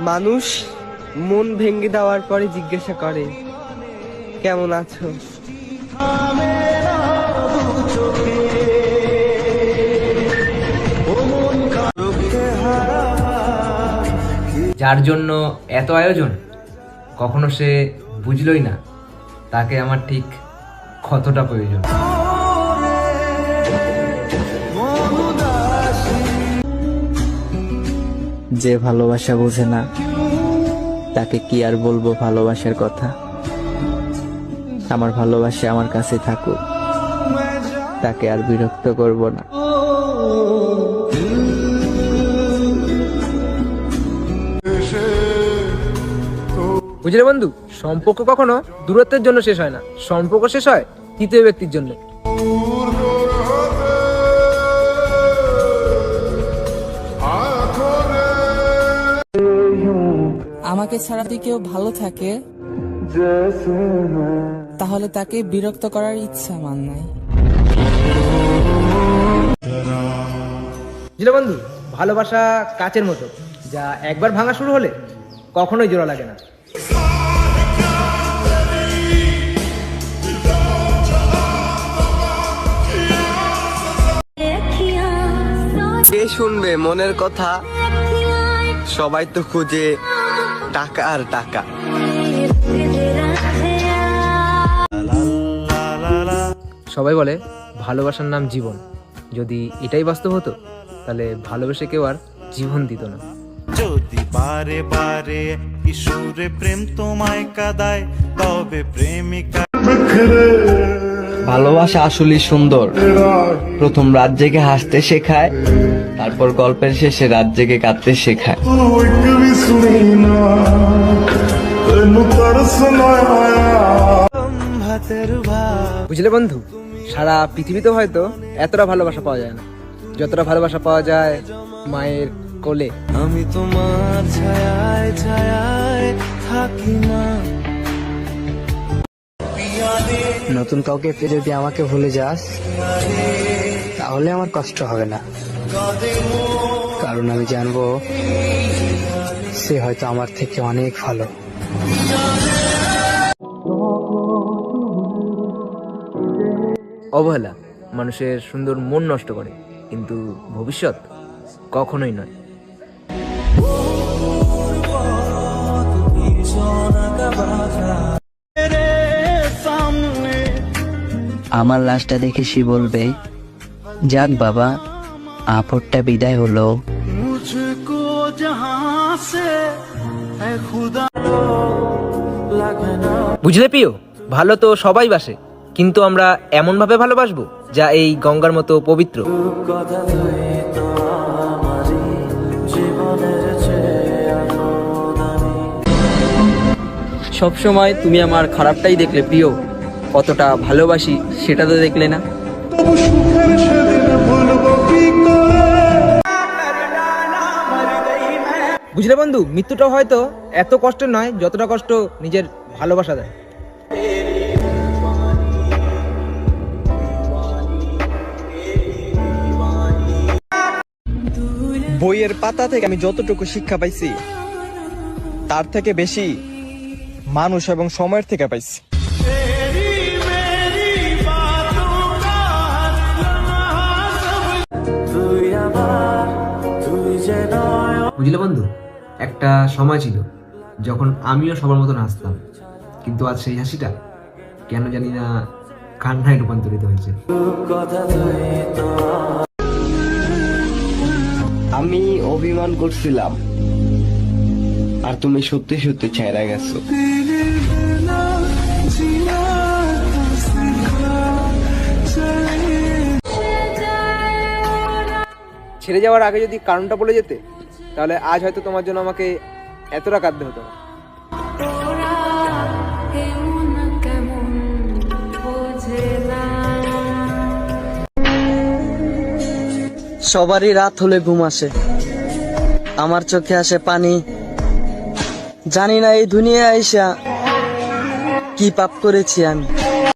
মানুষ মন ভেঙে দেওয়ার পরে জিজ্ঞাসা করে কেমন আছো? যার জন্য এত আয়োজন কখনো সে বুঝলই না তাকে আমার ঠিক কতটা প্রয়োজন। যে ভালোবাসা বোঝে না, তাকে কি আর বলব ভালোবাসার কথা? আমার ভালোবাসা আমার কাছে থাকুক, তাকে আর বিরক্ত করব না। বুঝলে বন্ধু, সম্পর্ক কখনো দূরত্বের জন্য শেষ হয় না। সম্পর্ক শেষ হয় তৃতীয় ব্যক্তির জন্য। আমাকে ছাড়া যদি কেউ ভালো থাকে তাহলে তাকে বিরক্ত করার ইচ্ছা আমার নাই। বন্ধু ভালোবাসা কাচের মতো। যা একবার ভাঙা শুরু হলে কখনোই জোড়া লাগে না। কে শুনবে মনের কথা? সবাই তো খুঁজে। টাকা আর টাকা। সবাই বলে ভালোবাসার নাম জীবন। যদি এটাই বাস্তব হতো তাহলে ভালোবেসে কেউ আর জীবন দিত না। যদি বারে বারে কিশোরে প্রেম তোমায় কাদায় তবে প্রেমিকা ভালোবাসা আসলেই সুন্দর। প্রথম রাত জেগে হাসতে শেখায় তারপর গল্পের শেষে রাত জেগে কাঁদতে শেখায়। বুঝলে বন্ধু সারা পৃথিবীতে হয়তো এতটা ভালোবাসা পাওয়া যায় না। যতটা ভালোবাসা পাওয়া যায় মায়ের কোলে। আমি তোমার ছায়ায় ছায়ায় থাকি না। নতুন কাউকে পেয়ে যদি আমাকে ভুলে যাস, তাহলে আমার কষ্ট হবে না। কারণ আমি জানব, সে হয়তো আমার থেকে অনেক ভালো। অবহেলা মানুষের সুন্দর মন নষ্ট করে, কিন্তু ভবিষ্যৎ কখনোই নয়। আমার লাশটা দেখে সে বলবে যাক বাবা আপরটা বিদায় হলো। বুঝলে প্রিয় ভালো তো সবাই বাসে কিন্তু আমরা এমন ভাবে ভালোবাসবো যা এই গঙ্গার মতো পবিত্র। সব সময় তুমি আমার খারাপটাই দেখলে প্রিয় কতটা ভালোবাসি সেটা তো দেখলে না। বুঝলে বন্ধু মৃত্যুটা হয়তো এত কষ্টের নয় যতটা কষ্ট নিজের ভালোবাসা দেয়। বইয়ের পাতা থেকে আমি যতটুকু শিক্ষা পাইছি তার থেকে বেশি মানুষ এবং সময়ের থেকে পাইছি। বুঝলে বন্ধু, একটা সময় ছিল যখন আমিও সবার মতন হাসতাম। কিন্তু আজ সেই হাসিটা কেন জানি না কান্নায় রূপান্তরিত হয়েছে। আমি অভিমান করছিলাম, আর তুমি সত্যি সত্যি ছেড়ে গেছো। ছেড়ে যাওয়ার আগে যদি কারণটা বলে যেতে তাহলে আজ হয়তো তোমার জন্য আমাকে এতটা কাঁদতে হতো না। সবারই রাত হলে ঘুম আসে আমার চোখে আসে পানি। জানি না এই দুনিয়া আইসা কি পাপ করেছি আমি।